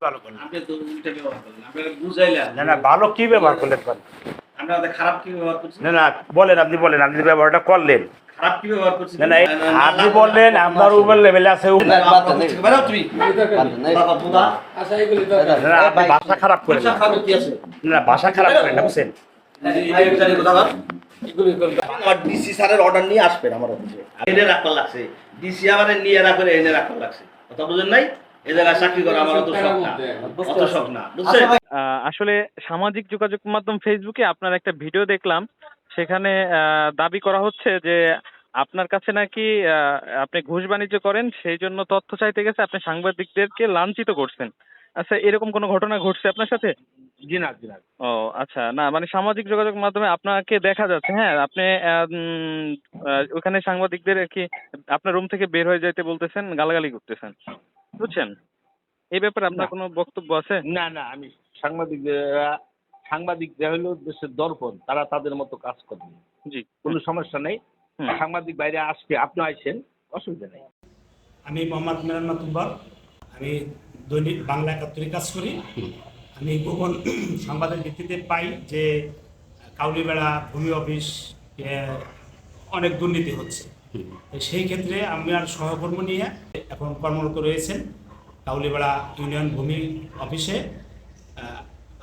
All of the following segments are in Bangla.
ভালো- আপনি তো উল্টা ব্যবহার করলেন আপনারা বুঝাইলেন না না ভালো কি ব্যবহার করলেন বলেন? আমরা ওদের খারাপ কি ব্যবহার করছি না না বলেন আপনি বলেন আপনি ব্যবহারটা করলেন খারাপ কি ব্যবহার করছি না না এই আপনি বললেন আপনার উপর লেভেলে আছে আচ্ছা ভাষা খারাপ করেন পয়সা খাবে কি আছে না না, ভাষা খারাপ করেন না বুঝছেন এই জানি কথা বল। এগুলি তো আমার ডিসি স্যারের অর্ডার নিয়ে আসবেন আমার অফিসে এনে রাখবার লাগছে। ডিসি আমার নিয়ে রাখবে এনে রাখবার লাগছে। কথা বুঝেন নাই? এই জায়গায় চাকরি করা আমার অত শখ না। অত শখ না। বুঝছেন? আহ, আসলে সামাজিক যোগাযোগ মাধ্যম ফেসবুকে আপনার একটা ভিডিও দেখলাম। সেখানে আহ, দাবি করা হচ্ছে যে আপনার কাছে নাকি আহ, আপনি ঘুষ বাণিজ্য করেন সেই জন্য তথ্য চাইতে গেছে আপনি সাংবাদিকদেরকে লাঞ্ছিত করছেন। আচ্ছা এরকম কোনো ঘটনা ঘটছে আপনার সাথে? জি না জি না ও আচ্ছা। না মানে সামাজিক যোগাযোগ মাধ্যমে আপনাকে দেখা যাচ্ছে হ্যাঁ? আপনি আহ, ওখানে সাংবাদিকদের কি আপনার রুম থেকে বের হয়ে যাইতে বলতেছেন গালাগালি করতেছেন। বুঝছেন? এই ব্যাপারে আপনার কোনো বক্তব্য আছে? না না আমি সাংবাদিকরা সাংবাদিকরা হলো দেশের দর্পণ তারা তাদের মতো কাজ করবে জি। কোনো সমস্যা নেই। সাংবাদিক বাইরে আসবে আপনি আসেন অসুবিধা নেই। আমি মোহাম্মদ মিরান মাতুব্বর আমি দৈনিক বাংলা একাত্তরে কাজ করি। আমি গোপন সংবাদের ভিত্তিতে পাই যে কাউলিবেড়া ভূমি অফিস অনেক দুর্নীতি হচ্ছে। সেই ক্ষেত্রে আমি আর সহকর্ম নিয়ে এখন কর্মরত রয়েছেন কাউলিবেড়া ইউনিয়ন ভূমি অফিসে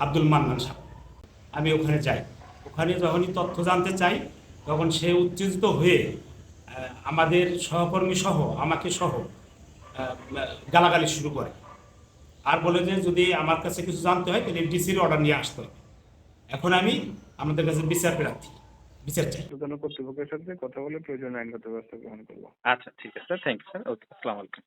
আব্দুল মান্নান সাহেব। আমি ওখানে যাই। ওখানে যখনই তথ্য জানতে চাই তখন সে উত্তেজিত হয়ে আমাদের সহকর্মী সহ আমাকে সহ গালাগালি শুরু করে। আর বলে যে যদি আমার কাছে কিছু জানতে হয় তাহলে ডিসির অর্ডার নিয়ে আসতে হবে। এখন আমি আমাদের কাছে বিচার প্রার্থী বিচার চাই। কর্তৃপক্ষের সাথে কথা বলে প্রয়োজন আইনগত ব্যবস্থা গ্রহণ করব। আচ্ছা ঠিক আছে। Sir thank you sir okay আসসালামু আলাইকুম।